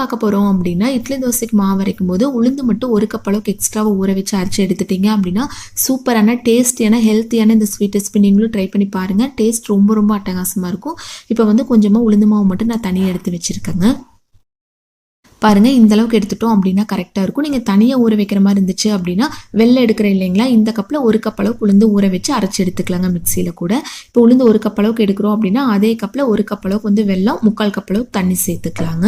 பார்க்க போகிறோம் அப்படின்னா இட்லி தோசைக்கு மாவு அரைக்கும் போது உளுந்து மட்டும் ஒரு கப் அளவுக்கு எக்ஸ்ட்ராவை ஊற வச்சு அரைச்சி எடுத்துட்டீங்க அப்படின்னா சூப்பரான டேஸ்டியான ஹெல்த்தியான இந்த ஸ்வீட் ரெசிபி நீங்களும் ட்ரை பண்ணி பாருங்கள் டேஸ்ட் ரொம்ப ரொம்ப அட்டகாசமாக இருக்கும். இப்போ வந்து கொஞ்சமாக உளுந்து மாவு மட்டும் நான் தனியாக எடுத்து வச்சுருக்கேங்க. பாருங்கள் இந்த அளவுக்கு எடுத்துட்டோம் அப்படின்னா கரெக்டாக இருக்கும். நீங்கள் தனியாக ஊற வைக்கிற மாதிரி இருந்துச்சு அப்படின்னா வெள்ளை எடுக்கிற இல்லைங்களா இந்த கப்பில் ஒரு கப் அளவுக்கு உளுந்து ஊற வச்சு அரைச்சி எடுத்துக்கலாங்க மிக்சியில் கூட. இப்போ உளுந்து ஒரு கப் அளவுக்கு எடுக்கிறோம் அப்படின்னா அதே கப்பில் ஒரு கப் அளவுக்கு வந்து வெள்ளம் முக்கால் கப் அளவுக்கு தண்ணி சேர்த்துக்கலாங்க.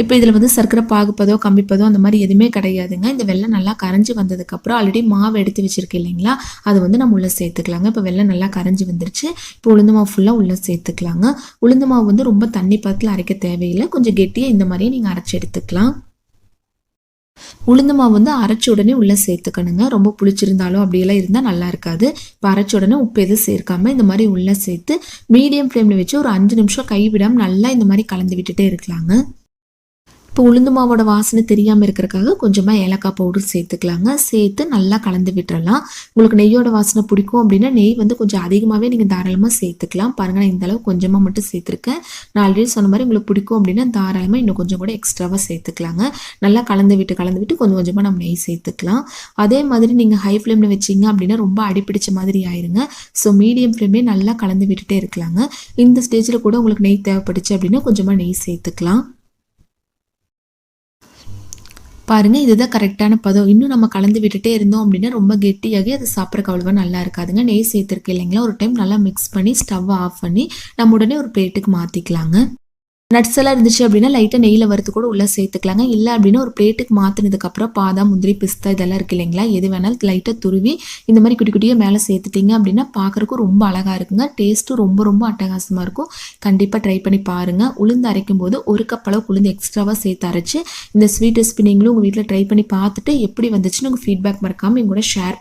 இப்போ இதில் வந்து சர்க்கரை பாகுப்பதோ கம்பிப்பதோ அந்த மாதிரி எதுவுமே கிடையாதுங்க. இந்த வெள்ளம் நல்லா கரைஞ்சி வந்ததுக்கப்புறம் ஆல்ரெடி மாவு எடுத்து வச்சுருக்கேன் இல்லைங்களா? அது வந்து நம்ம உள்ளே சேர்த்துக்கலாங்க. இப்போ வெள்ளம் நல்லா கரைஞ்சி வந்துருச்சு. இப்போ உளுந்து மாவு ஃபுல்லாக உள்ளே சேர்த்துக்கலாங்க. உளுந்து மாவு வந்து ரொம்ப தண்ணி பத்தில் அரைக்க தேவையில்லை. கொஞ்சம் கெட்டியாக இந்த மாதிரியே நீங்கள் அரைச்சி எடுத்துக்கலாம். உளுந்து மாவு வந்து அரைச்ச உடனே உள்ளே சேர்த்துக்கணுங்க. ரொம்ப புளிச்சிருந்தாலும் அப்படியெல்லாம் இருந்தால் நல்லா இருக்காது. இப்போ அரைச்ச உடனே உப்பு எதுவும் சேர்க்காம இந்த மாதிரி உள்ளே சேர்த்து மீடியம் ஃப்ளேமில் வச்சு ஒரு அஞ்சு நிமிஷம் கைவிடாமல் நல்லா இந்த மாதிரி கலந்து விட்டுட்டே இருக்கலாங்க. இப்போ உளுந்து மாவோட வாசனை தெரியாமல் இருக்கிறதுக்காக கொஞ்சமாக ஏலக்காய் பவுடர் சேர்த்துக்கலாங்க. சேர்த்து நல்லா கலந்து விட்டுறலாம். உங்களுக்கு நெய்யோட வாசனை பிடிக்கும் அப்படின்னா நெய் வந்து கொஞ்சம் அதிகமாகவே நீங்கள் தாராளமாக சேர்த்துக்கலாம். பாருங்கள் நான் இந்தளவு கொஞ்சமாக மட்டும் சேர்த்துருக்கேன். நான் ஆல்ரெடி சொன்ன மாதிரி உங்களுக்கு பிடிக்கும் அப்படின்னா தாராளமாக இன்னும் கொஞ்சம் கூட எக்ஸ்ட்ராவாக சேர்த்துக்கலாங்க. நல்லா கலந்து விட்டு கலந்து விட்டு கொஞ்சம் கொஞ்சமாக நம்ம நெய் சேர்த்துக்கலாம். அதே மாதிரி நீங்கள் ஹை ஃப்ளேமில் வச்சிங்க அப்படின்னா ரொம்ப அடிப்பிடிச்ச மாதிரி ஆயிருங்க. ஸோ மீடியம் ஃப்ளேமே நல்லா கலந்து விட்டுட்டே இருக்கலாங்க. இந்த ஸ்டேஜில் கூட உங்களுக்கு நெய் தேவைப்படுச்சு அப்படின்னா கொஞ்சமாக நெய் சேர்த்துக்கலாம். பாருங்கள் இதுதான் கரெக்டான பதம். இன்னும் நம்ம கலந்து விட்டுட்டே இருந்தோம் அப்படின்னா ரொம்ப கெட்டியாகி அது சாப்பிட்றக்கு அவ்வளோவா நல்லா இருக்காதுங்க. நெய் சேர்த்துருக்கு இல்லைங்களா? ஒரு டைம் நல்லா மிக்ஸ் பண்ணி ஸ்டவ் ஆஃப் பண்ணி நம்ம உடனே ஒரு பிளேட்டுக்கு மாற்றிக்கலாங்க நட்ஸ் எல்லாம் இருந்துச்சு அப்படின்னா லைட்டாக நெய்யில் வறுத்து கூட உள்ளே சேர்த்துக்கலாங்க. இல்லை அப்படின்னா ஒரு பிளேட்டுக்கு மாற்றினதுக்கப்புறம் பாதாம் முந்திரி பிஸ்தா இதெல்லாம் இருக்கு இல்லைங்களா? எது வேணாலும் லைட்டாக துருவி இந்த மாதிரி குட்டி குட்டியாக மேலே சேர்த்துட்டிங்க அப்படின்னா பார்க்குறக்கும் ரொம்ப அழகாக இருக்குங்க. டேஸ்ட்டும் ரொம்ப ரொம்ப அட்டகாசமாக இருக்கும். கண்டிப்பாக ட்ரை பண்ணி பாருங்கள் உளுந்து அரைக்கும் போது ஒரு கப் உளுந்து எக்ஸ்ட்ராவாக சேர்த்து அரைச்சி இந்த ஸ்வீட் ரெசிபி நீங்களும் உங்கள் வீட்டில் ட்ரை பண்ணி பார்த்துட்டு எப்படி வந்துச்சுன்னு உங்கள் ஃபீட்பேக் மறக்காமல் எங்கூட ஷேர்